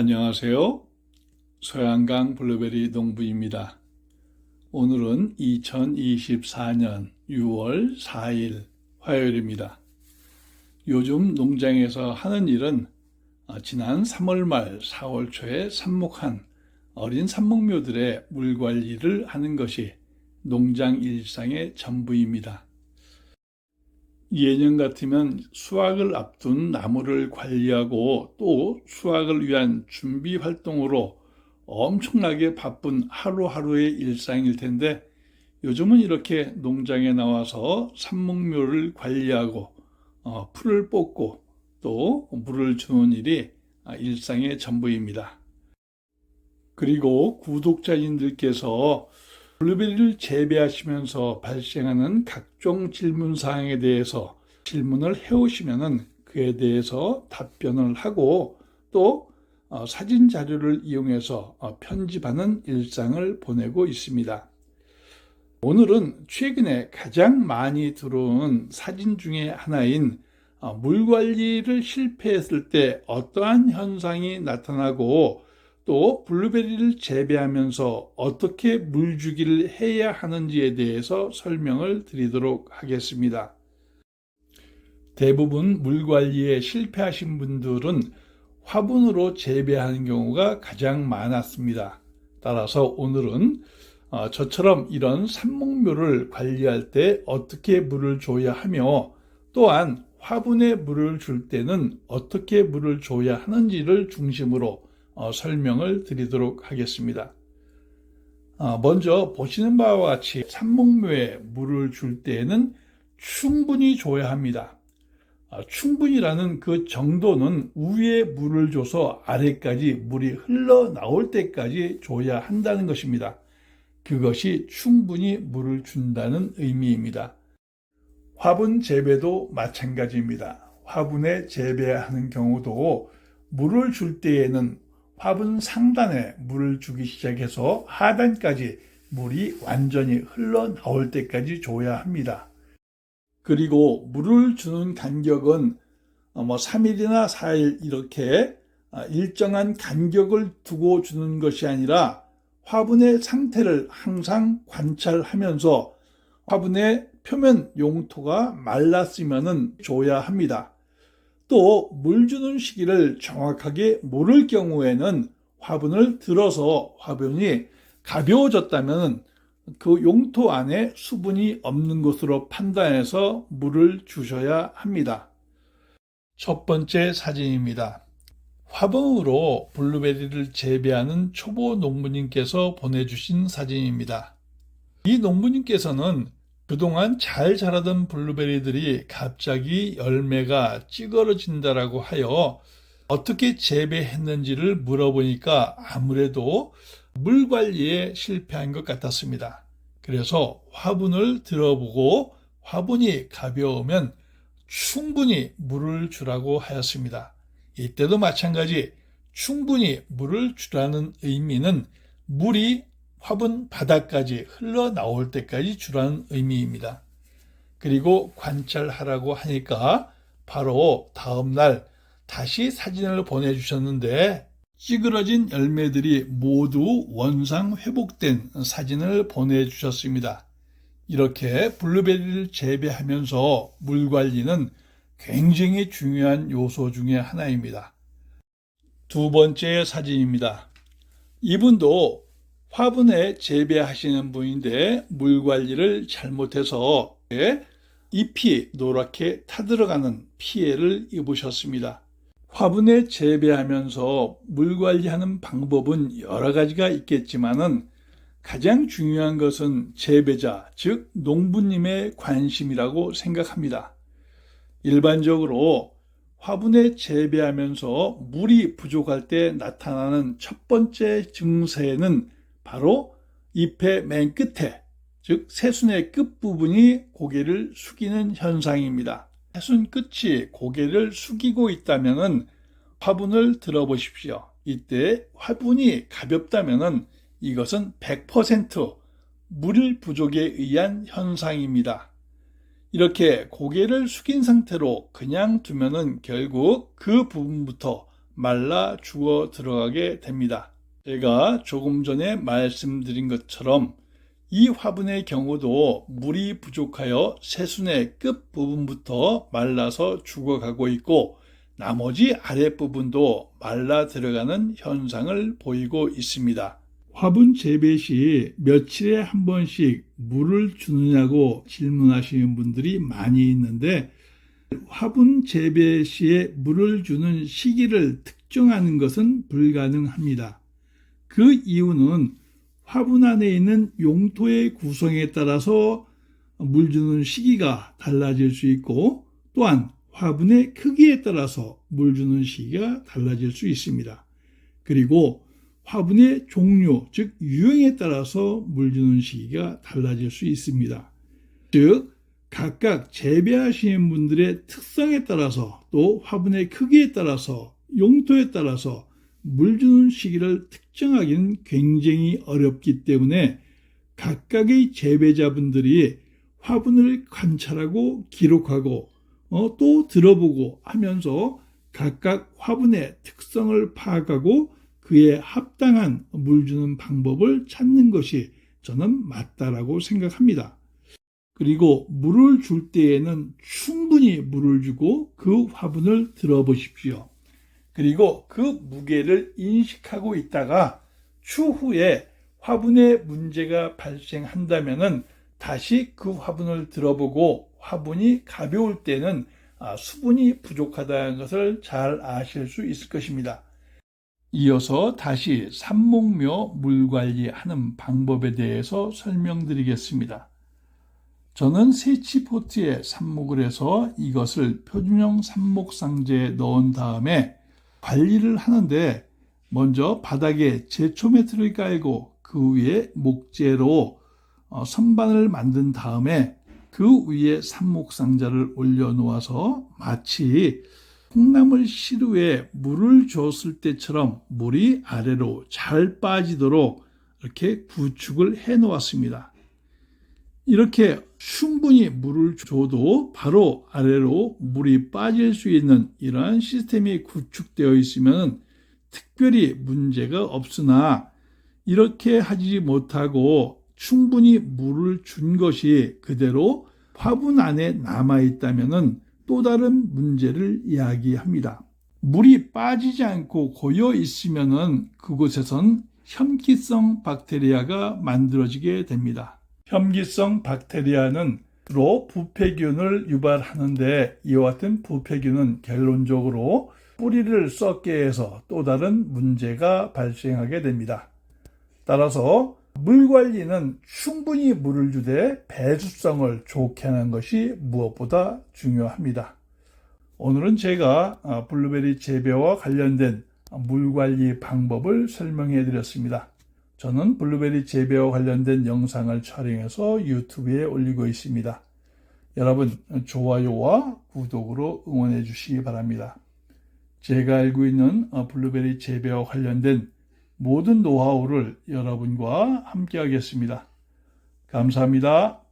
안녕하세요. 소양강 블루베리 농부입니다. 오늘은 2024년 6월 4일 화요일입니다. 요즘 농장에서 하는 일은 어, 지난 3월 말 4월 초에 삽목한 어린 삽목묘들의 물 관리를 하는 것이 농장 일상의 전부입니다. 예년 같으면 수확을 앞둔 나무를 관리하고 또 수확을 위한 준비 활동으로 엄청나게 바쁜 하루하루의 일상일 텐데 요즘은 이렇게 농장에 나와서 삽목묘를 관리하고 어, 풀을 뽑고 또 물을 주는 일이 아, 일상의 전부입니다. 그리고 구독자님들께서 블루베리를 재배하시면서 발생하는 각종 질문 사항에 대해서 질문을 해오시면은 그에 대해서 답변을 하고 또 어, 사진 자료를 이용해서 어, 편집하는 일상을 보내고 있습니다. 오늘은 최근에 가장 많이 들어온 사진 중에 하나인 어, 물 관리를 실패했을 때 어떠한 현상이 나타나고 또 블루베리를 재배하면서 어떻게 물 주기를 해야 하는지에 대해서 설명을 드리도록 하겠습니다. 대부분 물 관리에 실패하신 분들은 화분으로 재배하는 경우가 가장 많았습니다. 따라서 오늘은 어, 저처럼 이런 산목묘를 관리할 때 어떻게 물을 줘야 하며 또한 화분에 물을 줄 때는 어떻게 물을 줘야 하는지를 중심으로 어, 설명을 드리도록 하겠습니다. 어, 먼저 보시는 바와 같이 산목묘에 물을 줄 때에는 충분히 줘야 합니다. 어, 충분이라는 그 정도는 위에 물을 줘서 아래까지 물이 흘러나올 때까지 줘야 한다는 것입니다. 그것이 충분히 물을 준다는 의미입니다. 화분 재배도 마찬가지입니다. 화분에 재배하는 경우도 물을 줄 때에는 화분 상단에 물을 주기 시작해서 하단까지 물이 완전히 흘러나올 때까지 줘야 합니다. 그리고 물을 주는 간격은 뭐 3일이나 4일 이렇게 일정한 간격을 두고 주는 것이 아니라 화분의 상태를 항상 관찰하면서 화분의 표면 용토가 말랐으면 줘야 합니다. 또 물 주는 시기를 정확하게 모를 경우에는 화분을 들어서 화분이 가벼워졌다면 그 용토 안에 수분이 없는 것으로 판단해서 물을 주셔야 합니다. 첫 번째 사진입니다. 화분으로 블루베리를 재배하는 초보 농부님께서 보내주신 사진입니다. 이 농부님께서는 그동안 잘 자라던 블루베리들이 갑자기 열매가 찌그러진다라고 하여 어떻게 재배했는지를 물어보니까 아무래도 물 관리에 실패한 것 같았습니다. 그래서 화분을 들어보고 화분이 가벼우면 충분히 물을 주라고 하였습니다. 이때도 마찬가지 충분히 물을 주라는 의미는 물이 화분 바닥까지 흘러나올 때까지 주라는 의미입니다. 그리고 관찰하라고 하니까 바로 다음날 다시 사진을 보내주셨는데 찌그러진 열매들이 모두 원상 회복된 사진을 보내주셨습니다. 이렇게 블루베리를 재배하면서 물 관리는 굉장히 중요한 요소 중의 하나입니다. 두 번째 사진입니다. 이분도 화분에 재배하시는 분인데 물 관리를 잘못해서 잎이 노랗게 타들어가는 피해를 입으셨습니다. 화분에 재배하면서 물 관리하는 방법은 여러 가지가 있겠지만은 가장 중요한 것은 재배자, 즉 농부님의 관심이라고 생각합니다. 일반적으로 화분에 재배하면서 물이 부족할 때 나타나는 첫 번째 증세는 바로 잎의 맨 끝에, 즉 새순의 끝부분이 고개를 숙이는 현상입니다. 새순 끝이 고개를 숙이고 있다면 화분을 들어보십시오. 이때 화분이 가볍다면 이것은 100%물 부족에 의한 현상입니다. 이렇게 고개를 숙인 상태로 그냥 두면은 결국 그 부분부터 말라 죽어 들어가게 됩니다. 제가 조금 전에 말씀드린 것처럼 이 화분의 경우도 물이 부족하여 새순의 끝 부분부터 말라서 죽어가고 있고 나머지 아랫부분도 말라 들어가는 현상을 보이고 있습니다. 화분 재배 시 며칠에 한 번씩 물을 주느냐고 질문하시는 분들이 많이 있는데 화분 재배 시에 물을 주는 시기를 특정하는 것은 불가능합니다. 그 이유는 화분 안에 있는 용토의 구성에 따라서 물 주는 시기가 달라질 수 있고 또한 화분의 크기에 따라서 물 주는 시기가 달라질 수 있습니다. 그리고 화분의 종류, 즉 유형에 따라서 물 주는 시기가 달라질 수 있습니다. 즉 각각 재배하시는 분들의 특성에 따라서 또 화분의 크기에 따라서 용토에 따라서 물 주는 시기를 특정하기는 굉장히 어렵기 때문에 각각의 재배자분들이 화분을 관찰하고 기록하고 어, 또 들어보고 하면서 각각 화분의 특성을 파악하고 그에 합당한 물 주는 방법을 찾는 것이 저는 맞다라고 생각합니다. 그리고 물을 줄 때에는 충분히 물을 주고 그 화분을 들어보십시오. 그리고 그 무게를 인식하고 있다가 추후에 화분에 문제가 발생한다면은 다시 그 화분을 들어보고 화분이 가벼울 때는 아, 수분이 부족하다는 것을 잘 아실 수 있을 것입니다. 이어서 다시 삽목묘 물 관리하는 방법에 대해서 설명드리겠습니다. 저는 세치포트에 삽목을 해서 이것을 표준형 삽목 상자에 넣은 다음에 관리를 하는데 먼저 바닥에 제초 매트를 깔고 그 위에 목재로 어, 선반을 만든 다음에 그 위에 삽목 상자를 올려놓아서 마치 콩나물 시루에 물을 줬을 때처럼 물이 아래로 잘 빠지도록 이렇게 구축을 해 놓았습니다. 이렇게 충분히 물을 줘도 바로 아래로 물이 빠질 수 있는 이러한 시스템이 구축되어 있으면 특별히 문제가 없으나 이렇게 하지 못하고 충분히 물을 준 것이 그대로 화분 안에 남아 있다면 또 다른 문제를 이야기합니다. 물이 빠지지 않고 고여 있으면 그곳에선 혐기성 박테리아가 만들어지게 됩니다. 혐기성 박테리아는 로 부패균을 유발하는데 이와 같은 부패균은 결론적으로 뿌리를 썩게 해서 또 다른 문제가 발생하게 됩니다. 따라서 물 관리는 충분히 물을 주되 배수성을 좋게 하는 것이 무엇보다 중요합니다. 오늘은 제가 아, 블루베리 재배와 관련된 물 관리 방법을 설명해 드렸습니다. 저는 블루베리 재배와 관련된 영상을 촬영해서 유튜브에 올리고 있습니다. 여러분 좋아요와 구독으로 응원해 주시기 바랍니다. 제가 알고 있는 어, 블루베리 재배와 관련된 모든 노하우를 여러분과 함께 하겠습니다. 감사합니다.